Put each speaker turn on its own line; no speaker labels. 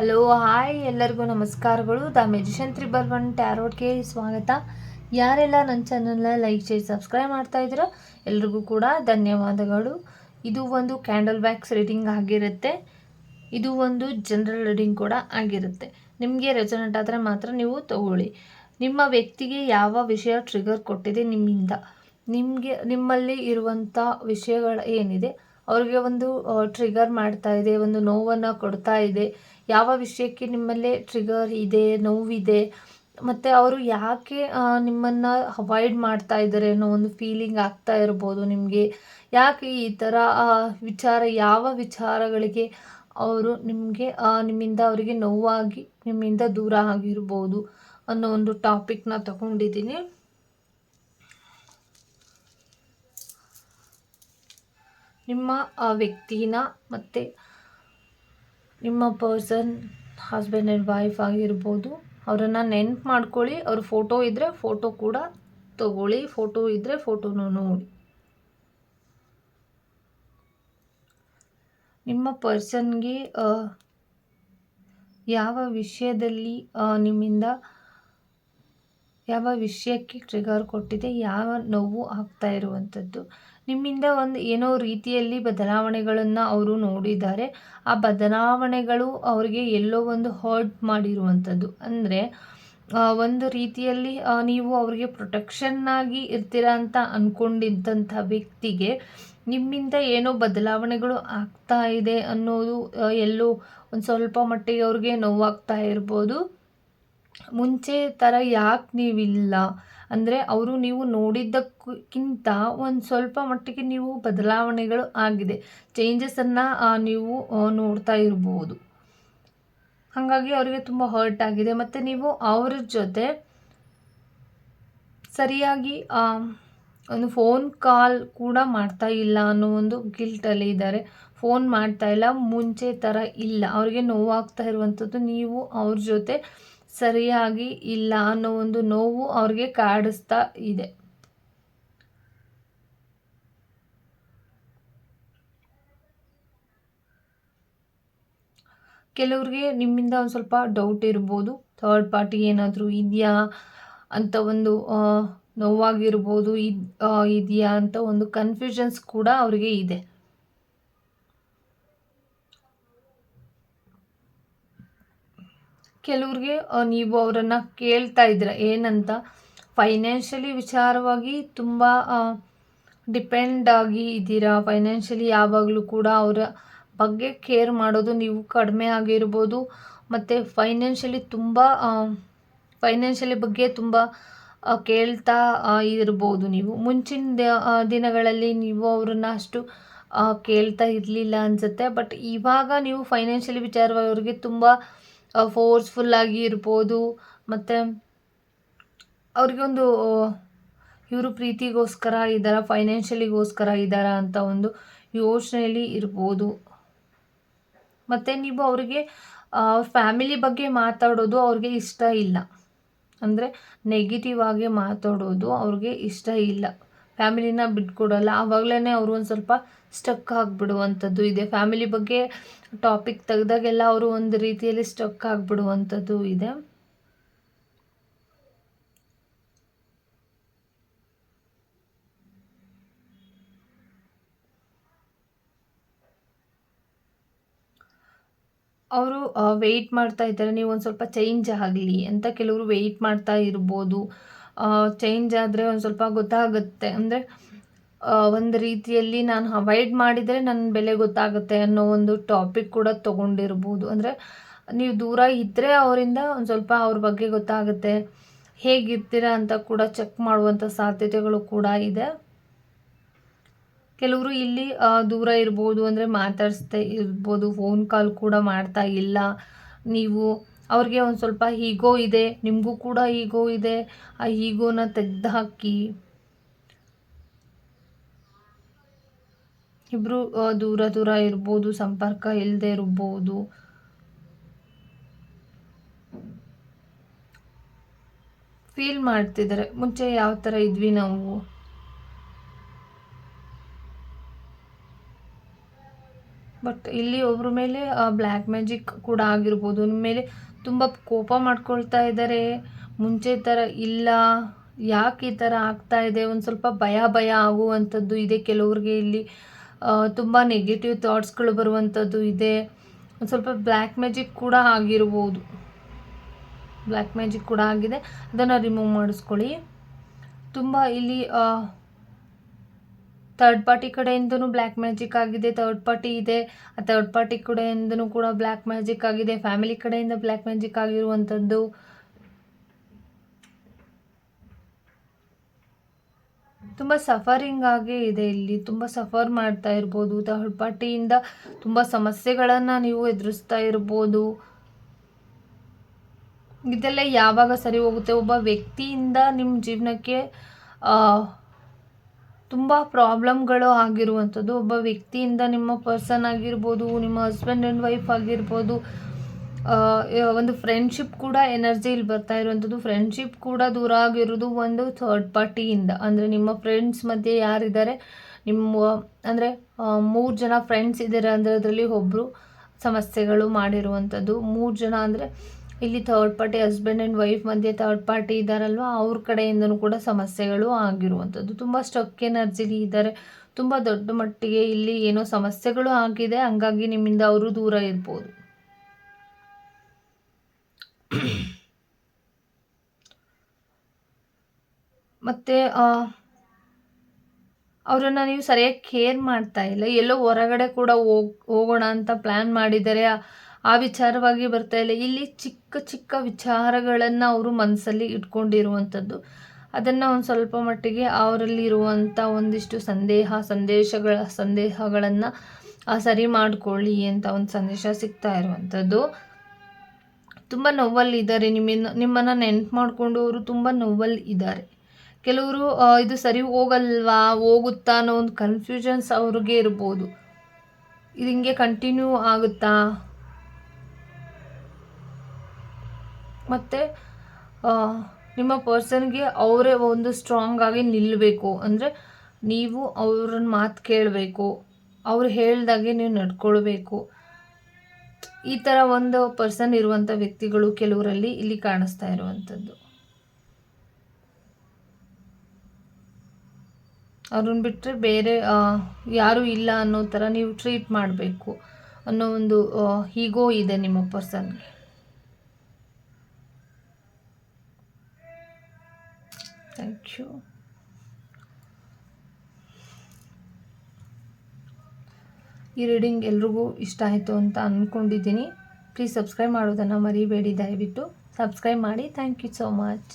Hello hi ಎಲ್ಲರಿಗೂ ನಮಸ್ಕಾರಗಳು. The magician triple one ಟ್ಯಾರೋಟ್ಗೆ ಸ್ವಾಗತ. ಯಾರೆಲ್ಲ ನನ್ನ ಚಾನಲ್ನ ಲೈಕ್ ಶೇರ್ ಸಬ್ಸ್ಕ್ರೈಬ್ ಮಾಡ್ತಾ ಇದ್ದೀರೋ ಎಲ್ರಿಗೂ ಕೂಡ ಧನ್ಯವಾದಗಳು. ಇದು ಒಂದು ಕ್ಯಾಂಡಲ್ ಬ್ಯಾಕ್ಸ್ ರೀಡಿಂಗ್ ಆಗಿರುತ್ತೆ. ಇದು ಒಂದು ಜನರಲ್ ರೀಡಿಂಗ್ ಕೂಡ ಆಗಿರುತ್ತೆ. ನಿಮಗೆ ರೆಸೊನೆಂಟ್ ಆದರೆ ಮಾತ್ರ ನೀವು ತಗೊಳ್ಳಿ. ನಿಮ್ಮ ವ್ಯಕ್ತಿಗೆ ಯಾವ ವಿಷಯ ಟ್ರಿಗರ್ ಕೊಟ್ಟಿದೆ ನಿಮ್ಮಿಂದ? ನಿಮಗೆ, ನಿಮ್ಮಲ್ಲಿ ಇರುವಂಥ ವಿಷಯಗಳು ಏನಿದೆ? ಅವ್ರಿಗೆ ಒಂದು ಟ್ರಿಗರ್ ಮಾಡ್ತಾ ಇದೆ, ಒಂದು ನೋವನ್ನು ಕೊಡ್ತಾ ಇದೆ. ಯಾವ ವಿಷಯಕ್ಕೆ ನಿಮ್ಮಲ್ಲೇ ಟ್ರಿಗರ್ ಇದೆ, ನೋವಿದೆ, ಮತ್ತು ಅವರು ಯಾಕೆ ನಿಮ್ಮನ್ನು ಅವಾಯ್ಡ್ ಮಾಡ್ತಾ ಇದ್ದಾರೆ ಅನ್ನೋ ಒಂದು ಫೀಲಿಂಗ್ ಆಗ್ತಾ ಇರ್ಬೋದು ನಿಮಗೆ. ಯಾಕೆ ಈ ಥರ ವಿಚಾರ, ಯಾವ ವಿಚಾರಗಳಿಗೆ ಅವರು ನಿಮಗೆ ನಿಮ್ಮಿಂದ ಅವರಿಗೆ ನೋವಾಗಿ, ನಿಮ್ಮಿಂದ ದೂರ ಆಗಿರ್ಬೋದು ಅನ್ನೋ ಒಂದು ಟಾಪಿಕ್ನ ತಗೊಂಡಿದ್ದೀನಿ. ನಿಮ್ಮ ವ್ಯಕ್ತಿನ ಮತ್ತು ನಿಮ್ಮ ಪರ್ಸನ್ ಹಸ್ಬೆಂಡ್ ಆ್ಯಂಡ್ ವೈಫ್ ಆಗಿರ್ಬೋದು, ಅವರನ್ನು ನೆನ್ಪು ಮಾಡ್ಕೊಳ್ಳಿ. ಅವ್ರ ಫೋಟೋ ಇದ್ದರೆ ಫೋಟೋ ಕೂಡ ತಗೊಳ್ಳಿ. ಫೋಟೋ ಇದ್ದರೆ ಫೋಟೋನು ನೋಡಿ. ನಿಮ್ಮ ಪರ್ಸನ್ಗೆ ಯಾವ ವಿಷಯದಲ್ಲಿ ನಿಮ್ಮಿಂದ ಯಾವ ವಿಷಯಕ್ಕೆ ಟ್ರಿಗರ್ ಕೊಟ್ಟಿದೆ, ಯಾವ ನೋವು ಆಗ್ತಾ ಇರುವಂಥದ್ದು? ನಿಮ್ಮಿಂದ ಒಂದು ಏನೋ ರೀತಿಯಲ್ಲಿ ಬದಲಾವಣೆಗಳನ್ನು ಅವರು ನೋಡಿದ್ದಾರೆ. ಆ ಬದಲಾವಣೆಗಳು ಅವರಿಗೆ ಎಲ್ಲೋ ಒಂದು ಹರ್ಟ್ ಮಾಡಿರುವಂಥದ್ದು. ಅಂದರೆ ಒಂದು ರೀತಿಯಲ್ಲಿ ನೀವು ಅವರಿಗೆ ಪ್ರೊಟೆಕ್ಷನ್ನಾಗಿ ಇರ್ತೀರಾ ಅಂತ ಅಂದ್ಕೊಂಡಿದ್ದಂಥ ವ್ಯಕ್ತಿಗೆ ನಿಮ್ಮಿಂದ ಏನೋ ಬದಲಾವಣೆಗಳು ಆಗ್ತಾ ಇದೆ ಅನ್ನೋದು ಎಲ್ಲೋ ಒಂದು ಸ್ವಲ್ಪ ಮಟ್ಟಿಗೆ ಅವ್ರಿಗೆ ನೋವಾಗ್ತಾ ಇರ್ಬೋದು. ಮುಂಚೆ ಥರ ಯಾಕೆ ನೀವಿಲ್ಲ? ಅಂದರೆ ಅವರು ನೀವು ನೋಡಿದ್ದಕ್ಕಿಂತ ಒಂದು ಸ್ವಲ್ಪ ಮಟ್ಟಿಗೆ ನೀವು ಬದಲಾವಣೆಗಳು ಆಗಿದೆ. ಚೇಂಜಸನ್ನು ನೀವು ನೋಡ್ತಾ ಇರ್ಬೋದು. ಹಾಗಾಗಿ ಅವರಿಗೆ ತುಂಬ ಹರ್ಟ್ ಆಗಿದೆ. ಮತ್ತು ನೀವು ಅವ್ರ ಜೊತೆ ಸರಿಯಾಗಿ ಒಂದು ಫೋನ್ ಕಾಲ್ ಕೂಡ ಮಾಡ್ತಾ ಇಲ್ಲ ಅನ್ನೋ ಒಂದು ಗಿಲ್ಟಲ್ಲಿ ಇದ್ದಾರೆ. ಫೋನ್ ಮಾಡ್ತಾ ಇಲ್ಲ, ಮುಂಚೆ ಥರ ಇಲ್ಲ. ಅವರಿಗೆ ನೋವಾಗ್ತಾ ಇರುವಂಥದ್ದು ನೀವು ಅವ್ರ ಜೊತೆ ಸರಿಯಾಗಿ ಇಲ್ಲ ಅನ್ನೋ ಒಂದು ನೋವು ಅವ್ರಿಗೆ ಕಾಡಿಸ್ತಾ ಇದೆ. ಕೆಲವ್ರಿಗೆ ನಿಮ್ಮಿಂದ ಒಂದು ಸ್ವಲ್ಪ ಡೌಟ್ ಇರ್ಬೋದು. ಥರ್ಡ್ ಪಾರ್ಟಿ ಏನಾದರೂ ಇದೆಯಾ ಅಂತ ಒಂದು ನೋವಾಗಿರ್ಬೋದು, ಇದು ಇದೆಯಾ ಅಂತ ಒಂದು ಕನ್ಫ್ಯೂಷನ್ಸ್ ಕೂಡ ಅವರಿಗೆ ಇದೆ. ಕೆಲವ್ರಿಗೆ ನೀವು ಅವರನ್ನು ಕೇಳ್ತಾ ಇದ್ದೀರ, ಏನಂತ? ಫೈನಾನ್ಷಿಯಲಿ ವಿಚಾರವಾಗಿ ತುಂಬ ಡಿಪೆಂಡ್ ಆಗಿ ಇದ್ದೀರಾ? ಫೈನಾನ್ಷಿಯಲಿ ಯಾವಾಗಲೂ ಕೂಡ ಅವರ ಬಗ್ಗೆ ಕೇರ್ ಮಾಡೋದು ನೀವು ಕಡಿಮೆ ಆಗಿರ್ಬೋದು. ಮತ್ತು ಫೈನಾನ್ಷಿಯಲಿ ತುಂಬ ಫೈನಾನ್ಷಿಯಲಿ ಬಗ್ಗೆ ತುಂಬ ಕೇಳ್ತಾ ಇರ್ಬೋದು ನೀವು. ಮುಂಚಿನ ದಿನಗಳಲ್ಲಿ ನೀವು ಅವ್ರನ್ನ ಅಷ್ಟು ಕೇಳ್ತಾ ಇರಲಿಲ್ಲ ಅನಿಸುತ್ತೆ. ಬಟ್ ಇವಾಗ ನೀವು ಫೈನಾನ್ಷಿಯಲಿ ವಿಚಾರವಾಗಿ ಅವ್ರಿಗೆ ತುಂಬ ಫೋರ್ಸ್ಫುಲ್ಲಾಗಿ ಇರ್ಬೋದು. ಮತ್ತು ಅವ್ರಿಗೆ ಒಂದು ಇವರು ಪ್ರೀತಿಗೋಸ್ಕರ ಇದ್ದಾರ ಫೈನಾನ್ಷಿಯಲಿಗೋಸ್ಕರ ಇದ್ದಾರ ಅಂತ ಒಂದು ಯೋಚನೆಯಲ್ಲಿ ಇರ್ಬೋದು. ಮತ್ತು ನೀವು ಅವರಿಗೆ ಫ್ಯಾಮಿಲಿ ಬಗ್ಗೆ ಮಾತಾಡೋದು ಅವ್ರಿಗೆ ಇಷ್ಟ ಇಲ್ಲ. ಅಂದರೆ ನೆಗೆಟಿವ್ ಆಗಿ ಮಾತಾಡೋದು ಅವ್ರಿಗೆ ಇಷ್ಟ ಇಲ್ಲ. ಫ್ಯಾಮಿಲಿನ ಬಿಟ್ಕೊಡಲ್ಲ ಆವಾಗಲೇ ಅವರು ಒಂದು ಸ್ವಲ್ಪ ಸ್ಟಕ್ ಆಗಿಬಿಡುವಂಥದ್ದು ಇದೆ. ಫ್ಯಾಮಿಲಿ ಬಗ್ಗೆ ಟಾಪಿಕ್ ತೆಗೆದಾಗೆಲ್ಲ ಅವರು ಒಂದು ರೀತಿಯಲ್ಲಿ ಸ್ಟಕ್ ಆಗಿಬಿಡುವಂಥದ್ದು ಇದೆ. ಅವರು ವೆಯ್ಟ್ ಮಾಡ್ತಾ ಇದ್ದಾರೆ. ನೀವು ಒಂದು ಸ್ವಲ್ಪ ಚೇಂಜ್ ಆಗಲಿ ಅಂತ ಕೆಲವರು ವೆಯ್ಟ್ ಮಾಡ್ತಾ ಇರ್ಬೋದು. ಚೇಂಜ್ ಆದರೆ ಒಂದು ಸ್ವಲ್ಪ ಗೊತ್ತಾಗುತ್ತೆ. ಅಂದರೆ ಒಂದು ರೀತಿಯಲ್ಲಿ ನಾನು ಅವಾಯ್ಡ್ ಮಾಡಿದರೆ ನನ್ನ ಬೆಲೆ ಗೊತ್ತಾಗುತ್ತೆ ಅನ್ನೋ ಒಂದು ಟಾಪಿಕ್ ಕೂಡ ತೊಗೊಂಡಿರ್ಬೋದು. ಅಂದರೆ, ನೀವು ದೂರ ಇದ್ದರೆ ಅವರಿಂದ ಒಂದು ಸ್ವಲ್ಪ ಅವ್ರ ಬಗ್ಗೆ ಗೊತ್ತಾಗುತ್ತೆ. ಹೇಗಿರ್ತೀರಾ ಅಂತ ಕೂಡ ಚೆಕ್ ಮಾಡುವಂಥ ಸಾಧ್ಯತೆಗಳು ಕೂಡ ಇದೆ. ಕೆಲವರು ಇಲ್ಲಿ ದೂರ ಇರ್ಬೋದು, ಅಂದರೆ ಮಾತಾಡಿಸ್ತಾ ಇರ್ಬೋದು ಫೋನ್ ಕಾಲ್ ಕೂಡ ಮಾಡ್ತಾ ಇಲ್ಲ. ನೀವು ಅವ್ರಿಗೆ ಒಂದು ಸ್ವಲ್ಪ ಈಗೋ ಇದೆ, ನಿಮಗೂ ಕೂಡ ಈಗೋ ಇದೆ. ಆ ಈಗೋನ ತೆಗೆದುಹಾಕಿ. ಇಬ್ಬರು ದೂರ ದೂರ ಇರ್ಬೋದು, ಸಂಪರ್ಕ ಇಲ್ಲದೆ ಇರ್ಬೋದು. ಫೀಲ್ ಮಾಡ್ತಿದ್ದಾರೆ ಮುಂಚೆ ಯಾವ ಥರ ಇದ್ವಿ ನಾವು? ಬಟ್ ಇಲ್ಲಿ ಒಬ್ಬರ ಮೇಲೆ ಬ್ಲ್ಯಾಕ್ ಮ್ಯಾಜಿಕ್ ಕೂಡ ಆಗಿರ್ಬೋದು. ನಿಮ್ಮ ಮೇಲೆ ತುಂಬ ಕೋಪ ಮಾಡ್ಕೊಳ್ತಾ ಇದ್ದಾರೆ ಮುಂಚೆ ಥರ ಇಲ್ಲ. ಯಾಕೆ ಈ ಥರ ಆಗ್ತಾ ಇದೆ? ಒಂದು ಸ್ವಲ್ಪ ಭಯ ಭಯ ಆಗುವಂಥದ್ದು ಇದೆ. ಕೆಲವ್ರಿಗೆ ಇಲ್ಲಿ ತುಂಬ ನೆಗೆಟಿವ್ ಥಾಟ್ಸ್ಗಳು ಬರುವಂಥದ್ದು ಇದೆ. ಒಂದು ಸ್ವಲ್ಪ ಬ್ಲ್ಯಾಕ್ ಮ್ಯಾಜಿಕ್ ಕೂಡ ಆಗಿರ್ಬೋದು. ಬ್ಲ್ಯಾಕ್ ಮ್ಯಾಜಿಕ್ ಕೂಡ ಆಗಿದೆ. ಅದನ್ನು ರಿಮೂವ್ ಮಾಡಿಸ್ಕೊಳ್ಳಿ. ತುಂಬ ಇಲ್ಲಿ ಥರ್ಡ್ ಪಾರ್ಟಿ ಕಡೆಯಿಂದನು ಬ್ಲ್ಯಾಕ್ ಮ್ಯಾಜಿಕ್ ಆಗಿದೆ ಥರ್ಡ್ ಪಾರ್ಟಿ ಇದೆ, ಆ ಥರ್ಡ್ ಪಾರ್ಟಿ ಕಡೆಯಿಂದನು ಕೂಡ ಬ್ಲ್ಯಾಕ್ ಮ್ಯಾಜಿಕ್ ಆಗಿದೆ ಫ್ಯಾಮಿಲಿ ಕಡೆಯಿಂದ ಬ್ಲ್ಯಾಕ್ ಮ್ಯಾಜಿಕ್ ಆಗಿರುವಂಥದ್ದು. ತುಂಬ ಸಫರಿಂಗ್ ಆಗೇ ಇದೆ ಇಲ್ಲಿ, ತುಂಬ ಸಫರ್ ಮಾಡ್ತಾ ಇರ್ಬೋದು ಥರ್ಡ್ ಪಾರ್ಟಿಯಿಂದ ತುಂಬ ಸಮಸ್ಯೆಗಳನ್ನು ನೀವು ಎದುರಿಸ್ತಾ ಇರ್ಬೋದು. ಇದೆಲ್ಲ ಯಾವಾಗ ಸರಿ ಹೋಗುತ್ತೆ? ಒಬ್ಬ ವ್ಯಕ್ತಿಯಿಂದ ನಿಮ್ಮ ಜೀವನಕ್ಕೆ ತುಂಬ ಪ್ರಾಬ್ಲಮ್ಗಳು ಆಗಿರುವಂಥದ್ದು. ಒಬ್ಬ ವ್ಯಕ್ತಿಯಿಂದ ನಿಮ್ಮ ಪರ್ಸನ್ ಆಗಿರ್ಬೋದು, ನಿಮ್ಮ ಹಸ್ಬೆಂಡ್ ಆ್ಯಂಡ್ ವೈಫ್ ಆಗಿರ್ಬೋದು ಒಂದು ಫ್ರೆಂಡ್ಶಿಪ್ ಕೂಡ ಎನರ್ಜಿಲಿ ಬರ್ತಾ ಇರುವಂಥದ್ದು. ಫ್ರೆಂಡ್ಶಿಪ್ ಕೂಡ ದೂರ ಆಗಿರೋದು ಒಂದು ಥರ್ಡ್ ಪಾರ್ಟಿಯಿಂದ. ಅಂದರೆ ನಿಮ್ಮ ಫ್ರೆಂಡ್ಸ್ ಮಧ್ಯೆ ಯಾರಿದ್ದಾರೆ? ನಿಮ್ಮ, ಅಂದರೆ ಮೂರು ಜನ ಫ್ರೆಂಡ್ಸ್ ಇದ್ದಾರೆ ಅಂದರೆ ಅದರಲ್ಲಿ ಒಬ್ಬರು ಸಮಸ್ಯೆಗಳು ಮಾಡಿರುವಂಥದ್ದು. ಮೂರು ಜನ ಅಂದರೆ ಇಲ್ಲಿ third party husband and wife ಮಧ್ಯೆ ಥರ್ಡ್ ಪಾರ್ಟಿ ಇದ್ದಾರಲ್ವ ಅವ್ರ ಕಡೆಯಿಂದನೂ ಕೂಡ ಸಮಸ್ಯೆಗಳು ಆಗಿರುವಂಥದ್ದು. ತುಂಬ ಸ್ಟಕ್ ಎನರ್ಜಿಲಿ ಇದ್ದಾರೆ ತುಂಬ ದೊಡ್ಡ ಮಟ್ಟಿಗೆ ಇಲ್ಲಿ ಏನೋ ಸಮಸ್ಯೆಗಳು ಆಗಿದೆ. ಹಂಗಾಗಿ ನಿಮ್ಮಿಂದ ಅವರು ದೂರ ಇರ್ಬೋದು. ಮತ್ತು ಅವರನ್ನ ನೀವು ಸರಿಯಾಗಿ ಕೇರ್ ಮಾಡ್ತಾ ಇಲ್ಲ. ಎಲ್ಲೋ ಹೊರಗಡೆ ಕೂಡ ಹೋಗ್, ಹೋಗೋಣ ಅಂತ ಪ್ಲ್ಯಾನ್ ಮಾಡಿದರೆ ಆ ವಿಚಾರವಾಗಿ ಬರ್ತಾ ಇಲ್ಲ. ಇಲ್ಲಿ ಚಿಕ್ಕ ಚಿಕ್ಕ ವಿಚಾರಗಳನ್ನು ಅವರು ಮನಸ್ಸಲ್ಲಿ ಇಟ್ಕೊಂಡಿರುವಂಥದ್ದು. ಅದನ್ನು ಒಂದು ಸ್ವಲ್ಪ ಮಟ್ಟಿಗೆ ಅವರಲ್ಲಿರುವಂಥ ಒಂದಿಷ್ಟು ಸಂದೇಹ, ಸಂದೇಶಗಳ, ಸಂದೇಹಗಳನ್ನು ಸರಿ ಮಾಡಿಕೊಳ್ಳಿ ಅಂತ ಒಂದು ಸಂದೇಶ ಸಿಗ್ತಾ ಇರುವಂಥದ್ದು. ತುಂಬ ನೋವಲ್ಲಿ ಇದ್ದಾರೆ ನಿಮ್ಮನ್ನು ನಿಮ್ಮನ್ನು ನೆನ್ಪು ಮಾಡಿಕೊಂಡು ಅವರು ತುಂಬ ನೋವಲ್ಲಿ ಇದ್ದಾರೆ ಕೆಲವರು ಇದು ಸರಿ ಹೋಗಲ್ವಾ, ಹೋಗುತ್ತಾ ಅನ್ನೋ ಒಂದು ಕನ್ಫ್ಯೂಷನ್ಸ್ ಅವ್ರಿಗೆ ಇರ್ಬೋದು. ಇದು ಹಿಂಗೆ ಕಂಟಿನ್ಯೂ ಆಗುತ್ತಾ? ಮತ್ತು ನಿಮ್ಮ ಪರ್ಸನ್ಗೆ ಅವರೇ ಒಂದು ಸ್ಟ್ರಾಂಗ್ ಆಗಿ ನಿಲ್ಲಬೇಕು ಅಂದರೆ ನೀವು ಅವ್ರನ್ನ ಮಾತು ಕೇಳಬೇಕು. ಅವ್ರು ಹೇಳ್ದಾಗೆ ನೀವು ನಡ್ಕೊಳ್ಬೇಕು. ಈ ಥರ ಒಂದು ಪರ್ಸನ್ ಇರುವಂಥ ವ್ಯಕ್ತಿಗಳು ಕೆಲವರಲ್ಲಿ ಇಲ್ಲಿ ಕಾಣಿಸ್ತಾ ಇರುವಂಥದ್ದು ಅವ್ರನ್ನ ಬಿಟ್ಟರೆ ಬೇರೆ ಯಾರೂ ಇಲ್ಲ ಅನ್ನೋ ಥರ ನೀವು ಟ್ರೀಟ್ ಮಾಡಬೇಕು ಅನ್ನೋ ಒಂದು ಹೀಗೋ ಇದೆ ನಿಮ್ಮ ಪರ್ಸನ್ಗೆ ಯು ಈ ರೀಡಿಂಗ್ ಎಲ್ರಿಗೂ ಇಷ್ಟ ಆಯಿತು ಅಂತ ಅಂದ್ಕೊಂಡಿದ್ದೀನಿ ಪ್ಲೀಸ್ ಸಬ್ಸ್ಕ್ರೈಬ್ ಮಾಡೋದನ್ನು ಮರಿಬೇಡಿ ದಯವಿಟ್ಟು. ಸಬ್ಸ್ಕ್ರೈಬ್ ಮಾಡಿ. Thank you so much